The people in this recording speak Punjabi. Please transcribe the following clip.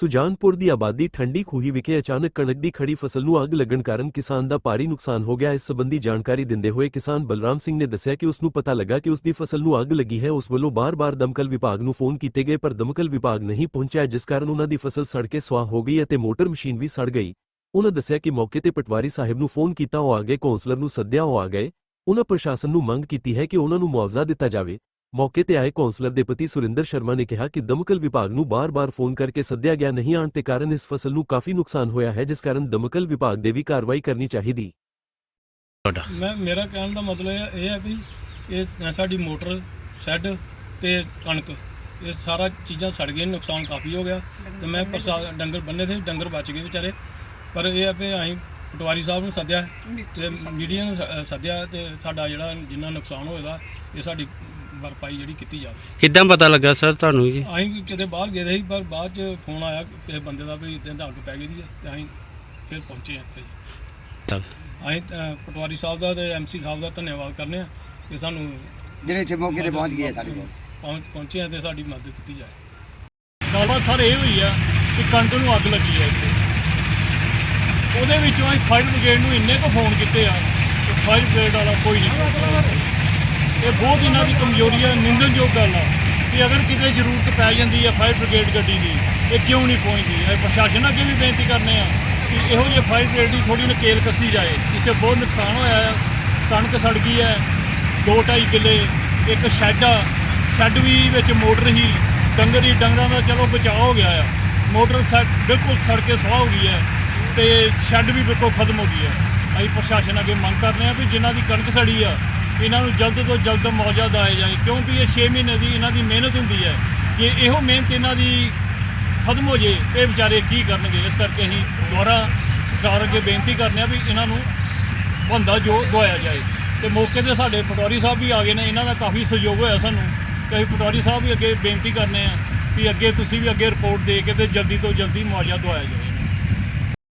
ਸੁਜਾਨਪੁਰ ਦੀ ਆਬਾਦੀ ਠੰਡੀ ਖੂਹੀ ਵਿਖੇ ਅਚਾਨਕ ਕਣਕ ਦੀ ਖੜੀ ਫਸਲ ਨੂੰ ਅੱਗ ਲੱਗਣ ਕਾਰਨ ਕਿਸਾਨ ਦਾ ਭਾਰੀ ਨੁਕਸਾਨ ਹੋ ਗਿਆ। ਇਸ ਸੰਬੰਧੀ ਜਾਣਕਾਰੀ ਦਿੰਦੇ ਹੋਏ ਕਿਸਾਨ ਬਲਰਾਮ ਸਿੰਘ ਨੇ ਦੱਸਿਆ ਕਿ ਉਸ ਨੂੰ ਪਤਾ ਲੱਗਾ ਕਿ ਉਸ ਦੀ ਫਸਲ ਨੂੰ ਅੱਗ ਲੱਗੀ ਹੈ। ਉਸ ਵੱਲੋਂ ਬਾਰ-ਬਾਰ ਦਮਕਲ ਵਿਭਾਗ ਨੂੰ ਫੋਨ ਕੀਤੇ ਗਏ, ਪਰ ਦਮਕਲ ਵਿਭਾਗ ਨਹੀਂ ਪਹੁੰਚਿਆ, ਜਿਸ ਕਾਰਨ ਉਹਨਾਂ ਦੀ ਫਸਲ ਸੜ ਕੇ ਸੁਆਹ ਹੋ ਗਈ ਅਤੇ ਮੋਟਰ ਮਸ਼ੀਨ ਵੀ ਸੜ ਗਈ। ਉਹਨਾਂ ਦੱਸਿਆ ਕਿ ਮੌਕੇ ਤੇ ਪਟਵਾਰੀ ਸਾਹਿਬ ਨੂੰ ਫੋਨ ਕੀਤਾ, ਉਹ ਆ ਗਏ ਕੌਂਸਲਰ ਨੂੰ ਸੱਦਿਆ, ਉਹ ਆ ਗਏ। ਉਹਨਾਂ ਪ੍ਰਸ਼ਾਸਨ ਨੂੰ ਮੰਗ ਕੀਤੀ ਹੈ ਕਿ ਉਹਨਾਂ ਨੂੰ ਮੁਆਵਜ਼ਾ ਦਿੱਤਾ ਜਾਵੇ। ਮੌਕੇ ਤੇ ਆਏ ਕੌਂਸਲਰ ਦੇ ਪਤੀ ਸੁਰਿੰਦਰ ਸ਼ਰਮਾ ਨੇ ਕਿਹਾ ਕਿ ਦਮਕਲ ਵਿਭਾਗ ਨੂੰ ਬਾਰ-ਬਾਰ ਫੋਨ ਕਰਕੇ ਸੱਦਿਆ ਗਿਆ ਨਹੀਂ ਆਉਣ ਤੇ ਕਾਰਨ ਇਸ ਫਸਲ ਨੂੰ ਕਾਫੀ ਨੁਕਸਾਨ ਹੋਇਆ ਹੈ ਜਿਸ ਕਾਰਨ ਦਮਕਲ ਵਿਭਾਗ ਦੇ ਵੀ ਕਾਰਵਾਈ ਕਰਨੀ ਚਾਹੀਦੀ। ਮੈਂ ਮੇਰਾ ਕਹਿਣ ਦਾ ਮਤਲਬ ਇਹ ਹੈ ਵੀ ਇਹ ਸਾਡੀ ਮੋਟਰ ਸੈੱਡ ਤੇ ਕਣਕ ਇਹ ਸਾਰਾ ਚੀਜ਼ਾਂ ਸੜ ਗਈਆਂ ਨੁਕਸਾਨ ਕਾਫੀ ਹੋ ਗਿਆ। ਤੇ ਮੈਂ ਪ੍ਰਸਾ ਡੰਗਰ ਬੰਨੇ ਸੀ ਡੰਗਰ ਬਚ ਗਏ ਵਿਚਾਰੇ। ਪਰ ਇਹ ਹੈ ਵੀ ਅਸੀਂ ਪਟਵਾਰੀ ਸਾਹਿਬ ਨੂੰ ਸੱਦਿਆ ਤੇ ਮੀਡੀਆ ਨੂੰ ਸ- ਸੱਦਿਆ ਤੇ ਸਾਡਾ ਜਿਹੜਾ ਜਿੰਨਾ ਨੁਕਸਾਨ ਹੋਏਗਾ ਇਹ ਸਾਡੀ ਭਰਪਾਈ ਜਿਹੜੀ ਕੀਤੀ ਜਾਵੇ ਕਿੱਦਾਂ ਪਤਾ ਲੱਗਾ ਸਰ ਤੁਹਾਨੂੰ ਜੀ? ਅਸੀਂ ਕਿਤੇ ਬਾਹਰ ਗਏ ਸੀ ਪਰ ਬਾਅਦ ਚ ਫੋਨ ਆਇਆ ਕਿਸੇ ਬੰਦੇ ਦਾ ਵੀ ਇਦਾਂ ਦਾ ਅੱਗ ਪੈ ਗਈ ਦੀ ਹੈ ਤੇ ਅਸੀਂ ਫਿਰ ਪਹੁੰਚੇ ਇੱਥੇ। ਚੱਲ। ਅਸੀਂ ਪਟਵਾਰੀ ਸਾਹਿਬ ਦਾ ਤੇ ਐਮਸੀ ਸਾਹਿਬ ਦਾ ਧੰਨਵਾਦ ਕਰਨੇ ਆ ਕਿ ਸਾਨੂੰ ਜਿਹੜੇ ਇੱਥੇ ਮੌਕੇ ਤੇ ਪਹੁੰਚ ਗਏ ਸਾਡੇ ਕੋਲ ਪਹੁੰਚ ਪਹੁੰਚੇ ਆ ਤੇ ਸਾਡੀ ਮਦਦ ਕੀਤੀ ਜਾਏ ਗੱਲਬਾਤ ਸਰ ਇਹ ਹੋਈ ਆ ਕਿ ਨੂੰ ਅੱਗ ਲੱਗੀ ਆ ਇੱਥੇ। ਉਹਦੇ ਵਿੱਚੋਂ ਅਸੀਂ ਫਾਇਰ ਬ੍ਰਿਗੇਡ ਨੂੰ ਇੰਨੇ ਕੁ ਫੋਨ ਕੀਤੇ ਆ ਕਿ ਫਾਇਰ ਬ੍ਰਿਗੇਡ ਵਾਲਾ ਕੋਈ ਨਹੀਂ। ਪਹੁੰਚਿਆ ਇਹ ਬਹੁਤ ਇਹਨਾਂ ਦੀ ਕਮਜ਼ੋਰੀ ਆ, ਨਿੰਦਣਯੋਗ ਗੱਲ ਆ। ਕਿ ਅਗਰ ਕਿਤੇ ਜ਼ਰੂਰਤ ਪੈ ਜਾਂਦੀ ਆ ਫਾਇਰ ਬ੍ਰਿਗੇਡ ਗੱਡੀ ਦੀ, ਇਹ ਕਿਉਂ ਨਹੀਂ ਪਹੁੰਚਦੀ? ਇਹ ਪ੍ਰਸ਼ਾਸਨ ਅੱਗੇ ਵੀ ਬੇਨਤੀ ਕਰਨੇ ਆ ਕਿ ਇਹੋ ਜਿਹੇ ਫਾਇਰ ਬ੍ਰਿਗੇਡ ਦੀ ਥੋੜੀ ਨਕੇਲ ਕੱਸੀ ਜਾਏ। ਇੱਥੇ ਬਹੁਤ ਨੁਕਸਾਨ ਹੋਇਆ ਆ, ਕਣਕ ਸੜ ਗਈ ਹੈ ਦੋ ਢਾਈ ਕਿੱਲੇ, ਇੱਕ ਸ਼ੈੱਡ ਆ। ਸ਼ੈੱਡ ਵੀ ਵਿੱਚ ਮੋਟਰ ਹੀ, ਡੰਗਰ ਹੀ, ਡੰਗਰਾਂ ਦਾ ਚਲੋ ਬਚਾਅ ਹੋ ਗਿਆ ਆ। ਮੋਟਰ ਸੈੱਡ ਬਿਲਕੁਲ ਸੜ ਕੇ ਸੁਆਹ ਹੋ ਗਈ ਹੈ ਤੇ ਸ਼ੈੱਡ ਵੀ ਬਿਲਕੁਲ ਖਤਮ ਹੋ ਗਈ ਹੈ ਅਸੀਂ ਪ੍ਰਸ਼ਾਸਨ ਅੱਗੇ ਮੰਗ ਕਰਦੇ ਹਾਂ ਵੀ ਜਿਨ੍ਹਾਂ ਦੀ ਕਣਕ ਸੜੀ ਆ ਇਹਨਾਂ ਨੂੰ ਜਲਦ ਤੋਂ ਜਲਦ ਮੁਆਵਜ਼ਾ ਦਿਵਾਇਆ ਜਾਏ, ਕਿਉਂਕਿ ਇਹ 6 ਮਹੀਨੇ ਦੀ ਇਹਨਾਂ ਦੀ ਮਿਹਨਤ ਹੁੰਦੀ ਹੈ ਕਿ ਇਹੋ ਮਿਹਨਤ ਇਹਨਾਂ ਦੀ ਖਤਮ ਹੋ ਜੇ ਇਹ ਵਿਚਾਰੇ ਕੀ ਕਰਨਗੇ। ਇਸ ਕਰਕੇ ਅਸੀਂ ਦੁਬਾਰਾ ਸਰਕਾਰ ਅੱਗੇ ਬੇਨਤੀ ਕਰਨੇ ਆ ਵੀ ਇਹਨਾਂ ਨੂੰ ਬੰਦਾ ਜੋ ਦਵਾਇਆ ਜਾਏ। ਤੇ ਮੌਕੇ ਤੇ ਸਾਡੇ ਪਟੌਰੀ ਸਾਹਿਬ ਵੀ ਆ ਗਏ ਨੇ, ਇਹਨਾਂ ਦਾ ਕਾਫੀ ਸਹਿਯੋਗ ਹੋਇਆ ਸਾਨੂੰ। ਤੇ ਅਸੀਂ ਪਟੌਰੀ ਸਾਹਿਬ ਵੀ ਅੱਗੇ ਬੇਨਤੀ ਕਰਨੇ ਆ ਵੀ ਅੱਗੇ ਤੁਸੀਂ ਵੀ ਅੱਗੇ ਰਿਪੋਰਟ ਦੇ ਕੇ ਤੇ ਜਲਦੀ ਤੋਂ ਜਲਦੀ ਮੁਆਵਜ਼ਾ ਦਵਾਇਆ ਜਾਏ।